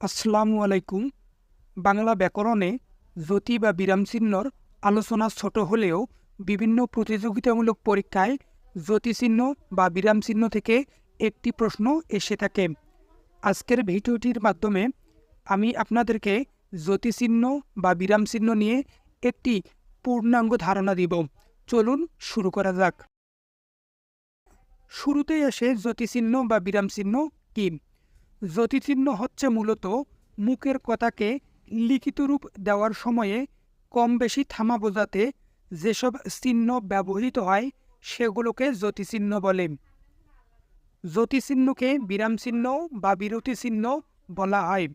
আসসালামু আলাইকুম। বাংলা ব্যাকরণে জ্যোতি বা বিরামচিহ্নর আলোচনা ছোট হলেও বিভিন্ন প্রতিযোগিতামূলক পরীক্ষায় জ্যোতিচিহ্ন বা বিরামচিহ্ন থেকে একটি প্রশ্ন এসে থাকে। আজকের ভিডিওটির মাধ্যমে আমি আপনাদেরকে জ্যোতিচিহ্ন বা বিরামচিহ্ন নিয়ে একটি পূর্ণাঙ্গ ধারণা দিব। চলুন শুরু করা যাক। শুরুতেই আসে জ্যোতিচিহ্ন বা বিরামচিহ্ন কী? জ্যোতিচিহ্ন হচ্ছে মূলত মুখের কথাকে লিখিত রূপ দেওয়ার সময়ে কম বেশি থামা বোঝাতে যেসব চিহ্ন ব্যবহৃত হয় সেগুলোকে জ্যোতিচিহ্ন বলে। জ্যোতিচিহ্নকে বিরামচিহ্ন বা বিরতি চিহ্ন বলা হয়।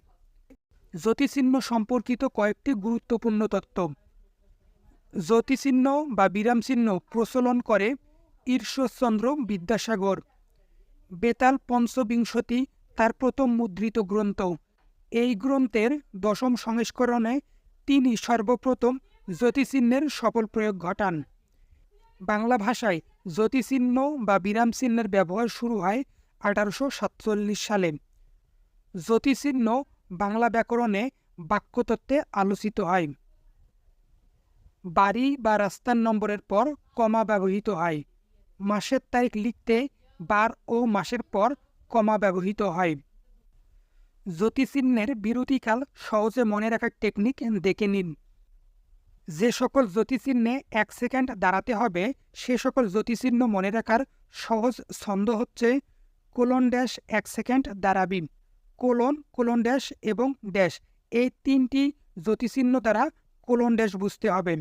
জ্যোতিচিহ্ন সম্পর্কিত কয়েকটি গুরুত্বপূর্ণ তত্ত্ব। জ্যোতিচিহ্ন বা বিরামচিহ্ন প্রচলন করে ঈশ্বরচন্দ্র বিদ্যাসাগর। বেতাল পঞ্চবিংশতি তার প্রথম মুদ্রিত গ্রন্থ। এই গ্রন্থের দশম সংস্করণে তিনি সর্বপ্রথম জ্যোতিচিহ্নের সফল প্রয়োগ ঘটান। বাংলা ভাষায় জ্যোতিচিহ্ন বা বিরামচিহ্নের ব্যবহার শুরু হয় আঠারোশো সাতচল্লিশ সালে। জ্যোতিচিহ্ন বাংলা ব্যাকরণে বাক্যতত্ত্বে আলোচিত হয়। বাড়ি বা রাস্তার নম্বরের পর কমা ব্যবহৃত হয়। মাসের তারিখ লিখতে বার ও মাসের পর কমা ব্যবহৃত হয়। জ্যোতিচিহ্নের বিরতিকাল সহজে মনে রাখার টেকনিক দেখে নিন। যে সকল জ্যোতিচিহ্নে এক সেকেন্ড দাঁড়াতে হবে, সে সকল জ্যোতিচিহ্ন মনে রাখার সহজ ছন্দ হচ্ছে কোলন ড্যাশ এক সেকেন্ড দাঁড়াবি কোলন কোলন ড্যাশ এবং ড্যাশ এই তিনটি জ্যোতিচিহ্ন দ্বারা কোলন ড্যাশ বুঝতে হবে।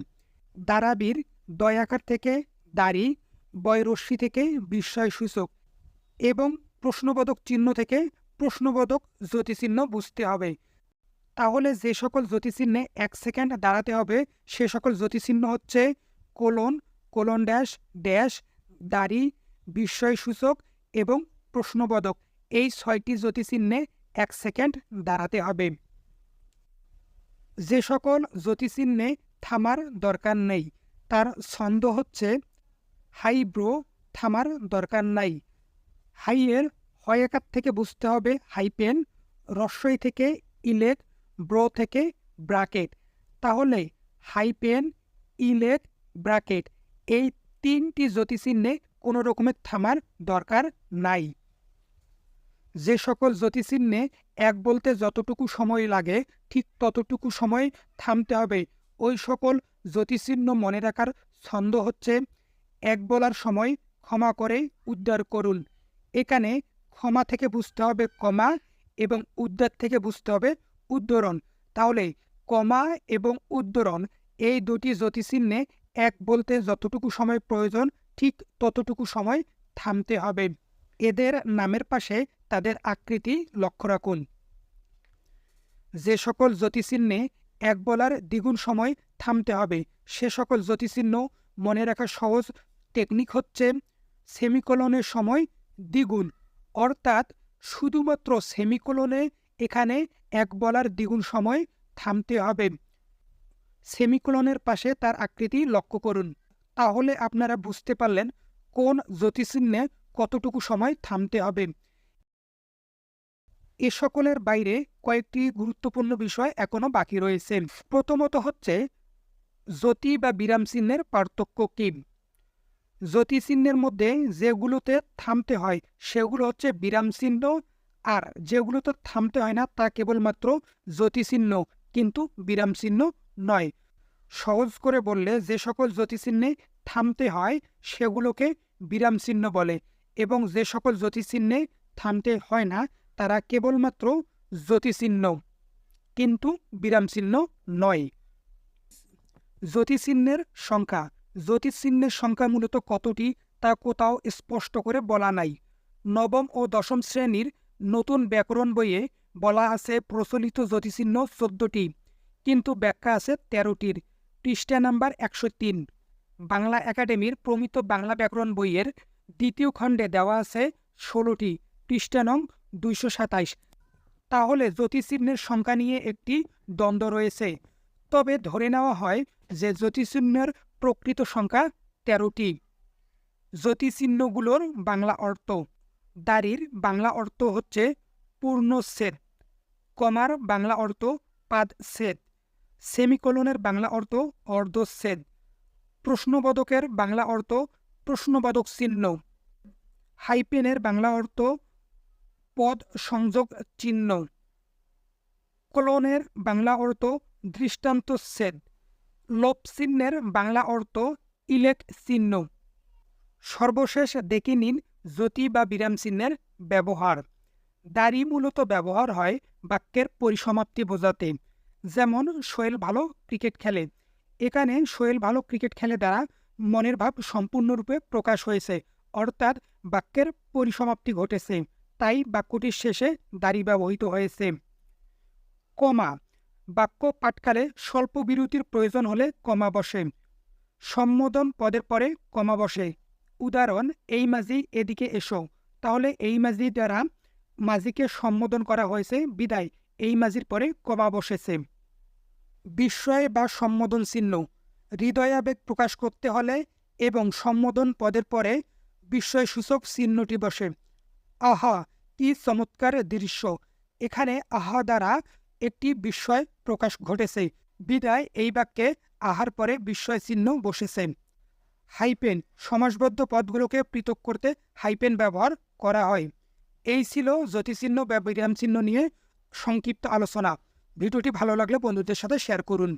দাঁড়াবির দয়াকার থেকে দাড়ি, বয়রশ্মি থেকে বিস্ময় সূচক এবং প্রশ্নবোধক চিহ্ন থেকে প্রশ্নবোধক জ্যোতিচিহ্ন বুঝতে হবে। তাহলে যে সকল জ্যোতিচিহ্নে এক সেকেন্ড দাঁড়াতে হবে, সে সকল জ্যোতিচিহ্ন হচ্ছে কোলন কোলন ড্যাশ ড্যাশ, দাড়ি বিস্ময় সূচক এবং প্রশ্নবোধক। এই ছয়টি জ্যোতিচিহ্নে এক সেকেন্ড দাঁড়াতে হবে। যে সকল জ্যোতিচিহ্নে থামার দরকার নেই, তার ছন্দ হচ্ছে হাইব্রো, থামার দরকার নাই। হাইয়ের হয়াকার থেকে বুঝতে হবে হাইপেন রস্বই থেকে ইলেক ব্রো থেকে ব্রাকেট তাহলে হাইপেন ইলেক ব্রাকেট এই তিনটি জ্যোতিচিহ্নে কোনো রকমের থামার দরকার নাই। যে সকল জ্যোতিচিহ্নে এক বলতে যতটুকু সময় লাগে ঠিক ততটুকু সময় থামতে হবে। ওই সকল জ্যোতিচিহ্ন মনে রাখার ছন্দ হচ্ছে, এক বলার সময় ক্ষমা করে উদ্ধার করুন। এখানে ক্ষমা থেকে বুঝতে হবে কমা এবং উদ্ধার থেকে বুঝতে হবে উদ্ধরণ। তাহলে কমা এবং উদ্ধরণ এই দুটি জ্যোতিচিহ্নে এক বলতে যতটুকু সময় প্রয়োজন, ঠিক ততটুকু সময় থামতে হবে। এদের নামের পাশে তাদের আকৃতি লক্ষ্য রাখুন। যে সকল জ্যোতিচিহ্নে এক বলার দ্বিগুণ সময় থামতে হবে, সে সকল জ্যোতিচিহ্ন মনে রাখা সহজ টেকনিক হচ্ছে সেমিকোলনের সময় দ্বিগুণ, অর্থাৎ শুধুমাত্র সেমিকোলনে এখানে এক বলার দ্বিগুণ সময় থামতে হবে। সেমিকোলনের পাশে তার আকৃতি লক্ষ্য করুন। তাহলে আপনারা বুঝতে পারলেন কোন জ্যোতিচিহ্নে কতটুকু সময় থামতে হবে। এ সকলের বাইরে কয়েকটি গুরুত্বপূর্ণ বিষয় এখনও বাকি রয়েছে। প্রথমত হচ্ছে জ্যোতি বা বিরাম চিহ্নের পার্থক্য কী? জ্যোতিচিহ্নের মধ্যে যেগুলোতে থামতে হয়, সেগুলো হচ্ছে বিরাম চিহ্ন। আর যেগুলোতে থামতে হয় না, তা কেবলমাত্র জ্যোতিচিহ্ন কিন্তু বিরাম চিহ্ন নয়। সহজ করে বললে, যে সকল জ্যোতিচিহ্নে থামতে হয়, সেগুলোকে বিরাম চিহ্ন বলে। এবং যে সকল জ্যোতিচিহ্নে থামতে হয় না, তারা কেবলমাত্র জ্যোতিচিহ্ন কিন্তু বিরাম চিহ্ন নয়। জ্যোতিচিহ্নের সংখ্যা জ্যোতিচিহ্নের সংখ্যা মূলত কতটি তা কোথাও স্পষ্ট করে বলা নাই। নবম ও দশম শ্রেণির নতুন ব্যাকরণ বইয়ে বলা আছে প্রচলিত জ্যোতিচিহ্ন চোদ্দটি, কিন্তু ব্যাখ্যা আছে তেরোটির, পৃষ্ঠা নাম্বার একশো তিন বাংলা একাডেমির প্রমিত বাংলা ব্যাকরণ বইয়ের দ্বিতীয় খণ্ডে দেওয়া আছে ষোলোটি, পৃষ্ঠা নং দুইশো সাতাইশ। তাহলে জ্যোতিচিহ্নের সংখ্যা নিয়ে একটি দ্বন্দ্ব রয়েছে। তবে ধরে নেওয়া হয় যে জ্যোতিচিহ্নের প্রকৃত সংখ্যা তেরোটি। জ্যোতিচিহ্নগুলোর বাংলা অর্থ। দাড়ির বাংলা অর্থ হচ্ছে পূর্ণচ্ছেদ কমার বাংলা অর্থ পাদ সেদ সেমিকোলনের বাংলা অর্থ অর্ধচ্ছেদ প্রশ্নবোধকের বাংলা অর্থ প্রশ্নবোধক চিহ্ন। হাইপেনের বাংলা অর্থ পদ সংযোগ চিহ্ন। কোলনের বাংলা অর্থ দৃষ্টান্ত দৃষ্টান্তচ্ছেদ লোপ চিহ্নের বাংলা অর্থ ইলেক চিহ্ন। সর্বশেষ দেখে নিন জ্যোতি বা বিরাম চিহ্নের ব্যবহার। দাড়ি মূলত ব্যবহার হয় বাক্যের পরিসমাপ্তি বোঝাতে। যেমন, সোহেল ভালো ক্রিকেট খেলে। এখানে সোহেল ভালো ক্রিকেট খেলে দ্বারা মনের ভাব সম্পূর্ণরূপে প্রকাশ হয়েছে, অর্থাৎ বাক্যের পরিসমাপ্তি ঘটেছে। তাই বাক্যটির শেষে দাড়ি ব্যবহৃত হয়েছে। কমা বাক্য পাঠকালে স্বল্প বিরতির প্রয়োজন হলে কমা বসে। সম্বোধন পদের পরে কমা বসে। উদাহরণ, এই মাঝি এদিকে এসো। তাহলে এই মাঝি দ্বারা মাঝিকে সম্বোধন করা হয়েছে, বিদায়। এই মাঝির পরে কমা বসেছে। বিস্ময় বা সম্বোধন চিহ্ন। হৃদয়াবেগ প্রকাশ করতে হলে এবং সম্বোধন পদের পরে বিস্ময়সূচক চিহ্নটি বসে। আহা, কি চমৎকার দৃশ্য। এখানে আহা দ্বারা একটি বিস্ময় প্রকাশ ঘটেছে। বিদায় এই বাক্যে আহার পরে বিস্ময় চিহ্ন বসেছে। হাইপেন সমাসবদ্ধ পদগুলোকে পৃথক করতে হাইপেন ব্যবহার করা হয়। এই ছিল জ্যোতিচিহ্ন বা বিরাম চিহ্ন নিয়ে সংক্ষিপ্ত আলোচনা। ভিডিওটি ভালো লাগলে বন্ধুদের সাথে শেয়ার করুন।